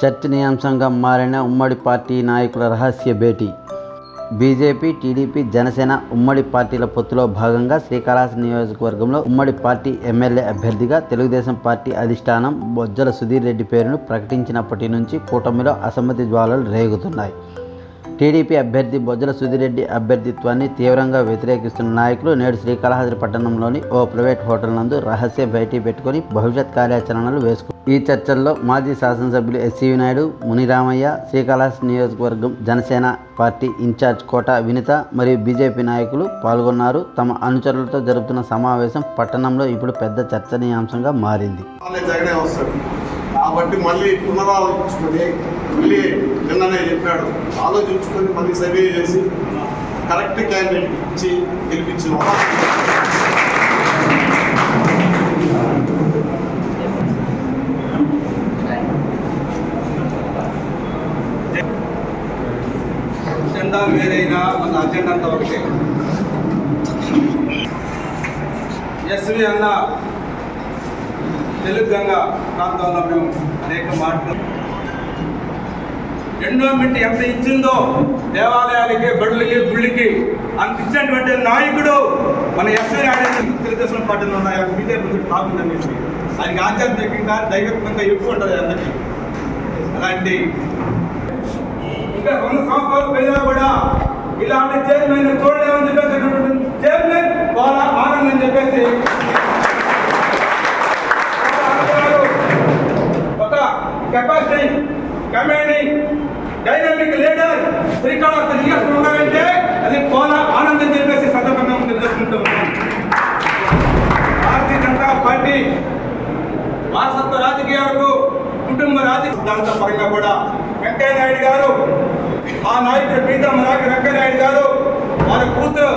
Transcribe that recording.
చర్చనీయాంశంగా మారిన ఉమ్మడి పార్టీ నాయకుల రహస్య భేటీ. బీజేపీ టీడీపీ జనసేన ఉమ్మడి పార్టీల పొత్తులో భాగంగా శ్రీకాళహస్తి నియోజకవర్గంలో ఉమ్మడి పార్టీ ఎమ్మెల్యే అభ్యర్థిగా తెలుగుదేశం పార్టీ అధిష్టానం బొజ్జల సుధీర్ రెడ్డి పేరును ప్రకటించినప్పటి నుంచి కూటమిలో అసమ్మతి జ్వాలలు రేగుతున్నాయి. టీడీపీ అభ్యర్థి బొజ్జల సుధిరెడ్డి అభ్యర్థిత్వాన్ని తీవ్రంగా వ్యతిరేకిస్తున్న నాయకులు నేడు శ్రీకాళహస్తి పట్టణంలోని ఓ ప్రైవేట్ హోటల్ నందు రహస్య భేటీ పెట్టుకుని భవిష్యత్ కార్యాచరణలు వేసుకు. ఈ చర్చల్లో మాజీ శాసనసభ్యులు ఎస్సీవి నాయుడు మునిరామయ్య శ్రీకాళహస్తి నియోజకవర్గం జనసేన పార్టీ ఇన్ఛార్జ్ కోట వినిత మరియు బీజేపీ నాయకులు పాల్గొన్నారు. తమ అనుచరులతో జరుగుతున్న సమావేశం పట్టణంలో ఇప్పుడు పెద్ద చర్చనీయాంశంగా మారింది. కాబట్టి మళ్ళీ పునరాలోచించుకొని మళ్ళీ నిన్ననే చెప్పాడు. ఆలోచించుకొని మళ్ళీ సర్వే చేసి కరెక్ట్ క్యాండిడేట్ ఇచ్చి గెలిపించిన అజెండా వేరైనా మన అజెండా అంతా ఒకటే. ఎస్వి అన్న తెలుగు ప్రాంతంలో మేము అనేక మాటలు. ఎండోమెంట్ ఎంత ఇచ్చిందో దేవాలయాలకి బడులకి గుళ్ళకి అంత ఇచ్చినటువంటి నాయకుడు మన ఎస్ఐ నాయుడు తెలుగుదేశం పార్టీలో ఉన్నాయి బీజేపీ కాకుందని చెప్పి ఆయనకి ఆధ్యాత్మికంగా దైవత్వంగా ఎక్కువ ఉంటుంది అందరికీ. అలాంటి ఇంకా కొన్ని సంవత్సరాలు పోయినా కూడా ఇలాంటి చైర్మన్ చూడలేమని చెప్పేసి చైర్మన్ వాళ్ళ ఆనందం అని చెప్పేసి ఒక capacity commanding dynamic leader Srikalahasti నియోజకవర్గం ఉండాలంటే అది పోల ఆనందం అని చెప్పేసి సందర్భంగా మేము భారతీయ జనతా పార్టీ వారసత్వ రాజకీయాలకు కుటుంబ రాజకీయ దాంతో పరంగా కూడా వెంకయ్య నాయుడు గారు ఆ నాయకుడు ప్రీతం నాయకు వెంకయ్య నాయుడు గారు వారి కూతురు